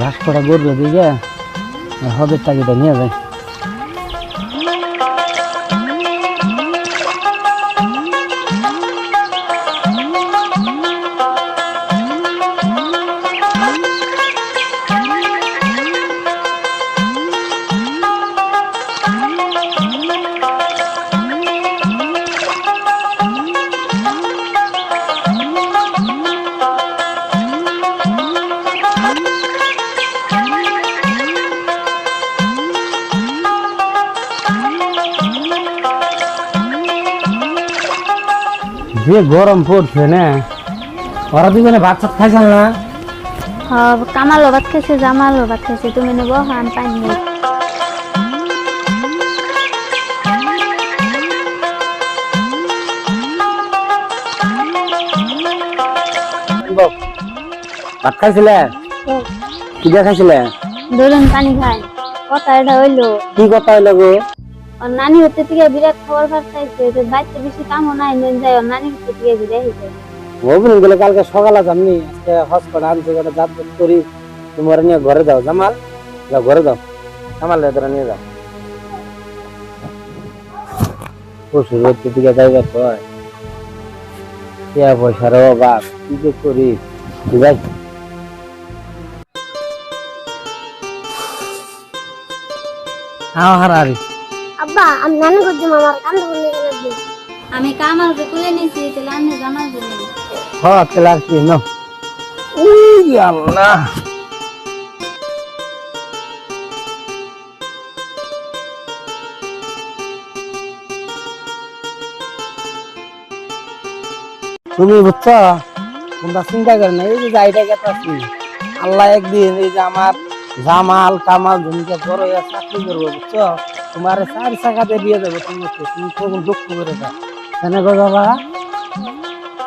ঘাস করা গরু দিকে। হবে টাকিটা নিয়ে যায় যে গরম পড়ছে না ওরা দুজনে ভাত সাত খাইছাল না? কামালও ভাত খাইছে জামালও ভাত খাইছে তুমি নেব হান পানি নেই ভাত খাইছিলে? কি খাইছিলে? ধরুন পানি খাই কথা এটা হইল। কি কথা হইল গো? ওর নানি হতে থেকে বিরাট খবর ভাত খাইছে যে বাড়িতে বেশি কামও নাই নেন যায় ওর নানি হতে থেকে বিদায় হইছে ওগুলো গেলে কালকে সকালে যামনি আজকে হসপিটাল আনতে করে দাঁত দাঁত করি তোমার নিয়ে ঘরে যাও জামাল যাও ঘরে যাও জামাল এতটা নিয়ে যাও পশু রোদের দিকে যাইবার কয় টিয়া পয়সার অভাব কি যে করি যাই হারারি আব্বা আমি নানি করছি আমার বন্ধ করে দিই আমি কামাল তুলে নিয়েছি তাহলে আমি জামাল বলে। হ তাহলে আর কি আল্লাহ। তুমি বুঝছ তোমরা চিন্তা করে না এই যে যাইটা গেতাছি। আল্লাহ একদিন এই যে আমার জামাল কামাল ধুমকে বড় চাকরি করব বুঝছ? তোমার চার চাকাতে দিয়ে দেবো তুমি তুমি তখন দুঃখ করে দাও। কেন গো বাবা?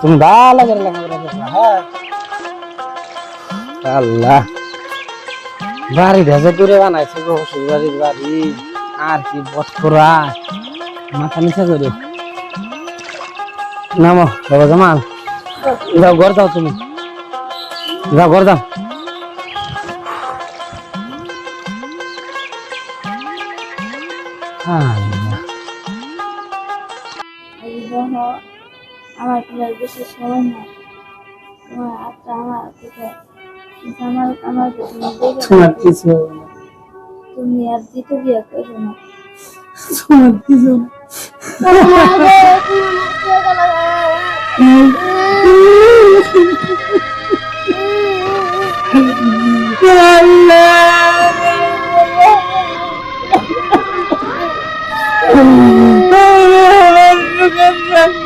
তুমি ভালো করে লেখাপড়া করবে হ্যাঁ? আল্লাহ। বাড়ি ভেজে করে বানাইছে গো শ্বশুর বাড়ি। আর কি বট মাথা নিচে করে। নামো, বাবা জামাল। যাও, ঘর যাও তুমি। যাও, ঘর যাও আমার প্রায় বেশি সময় না তোমার আত্মা আমার কোথায় আমার আমার তোমার কিছু তুমি আর দিতে বিয়ে করো না। তোমার কিছু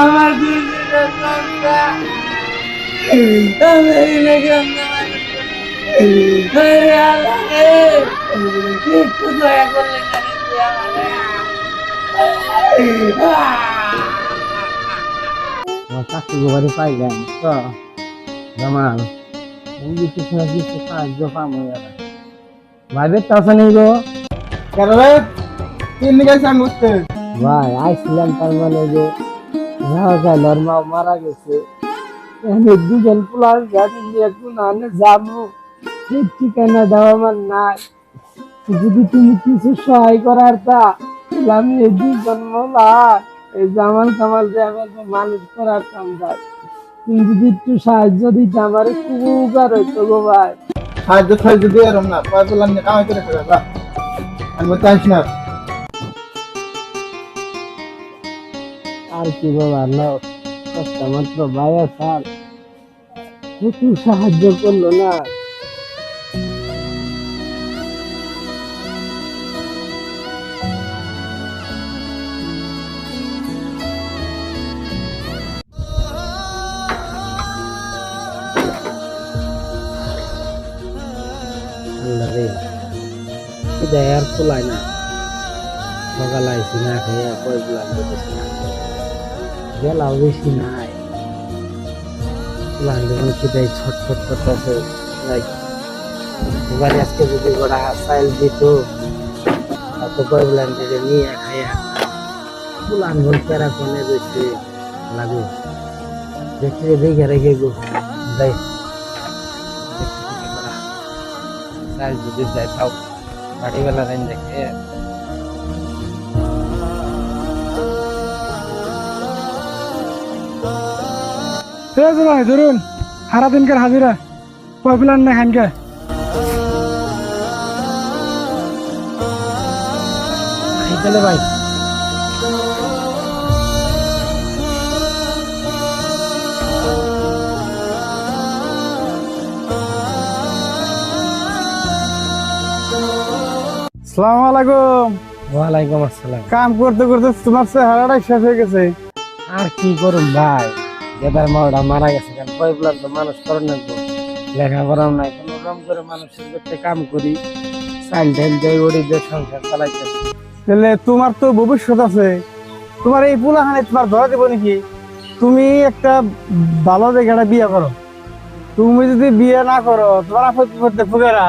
আমার একটু দয়া করলে চাকরি বাড়ি পাইলেন তো ভাইবের টাকা নেই গো তিন ভাই আইছিলাম তার মানে যে রাজা মারা গেছে। আমি দুজন গাড়ি নিয়ে যাব। ঠিকানা আমার নাই। যদি তুমি কিছু সহায় করার তা আমি এই দুজন মোলা এই জামাল কামাল যে মানুষ করার কাম ভাই তুমি যদি একটু সাহায্য দিতে আমার খুব উপকার হইতো গো ভাই। সাহায্য সাহায্য দিয়ে এরম না পয়সা কামাই করে আমি আসি না। আর কি বাবা না মাত্র ভাইয়া স্যার। একটু সাহায্য করল না। খিদে আর তোলাই না। সকাল আইসি না খেয়ে কয় গুলাম দিতেছি না। গেলাও বেশি নাই। গুলাম যখন খিদে ছটফট করতেছে এবারে আজকে যদি গোড়া চাইল দিত এত কয় গুলাম থেকে নিয়ে খাইয়া গুলাম ঘর পেরা কোনে রয়েছে লাগু? দেখতে দেখে রেখে গো। যাই যদি যাই তাও দেখে। ভাই ধরুন সারা দিনকার হাজিরা কয় প্লান না খানকে ভাই। সালাম আলাইকুম। ওয়ালাইকুম আসসালাম। কাম করতে করতে তোমার চেহারাটা শেষ হয়ে গেছে। আর কি করুম ভাই? গেদার মাওটা মারা গেছে কারণ কয় তো মানুষ করে না তো। লেখাপড়া নাই কোনো? রকম করে মানুষের করতে কাম করি চাইল টাইল দেয় ওড়ি দিয়ে সংসার চালাইতেছে তাহলে তোমার তো ভবিষ্যৎ আছে। তোমার এই পোলাখানে তোমার ধরা দেবো নাকি? তুমি একটা ভালো একটা বিয়ে করো। তুমি যদি বিয়ে না করো তোমার বিপদ দেখব কেনা?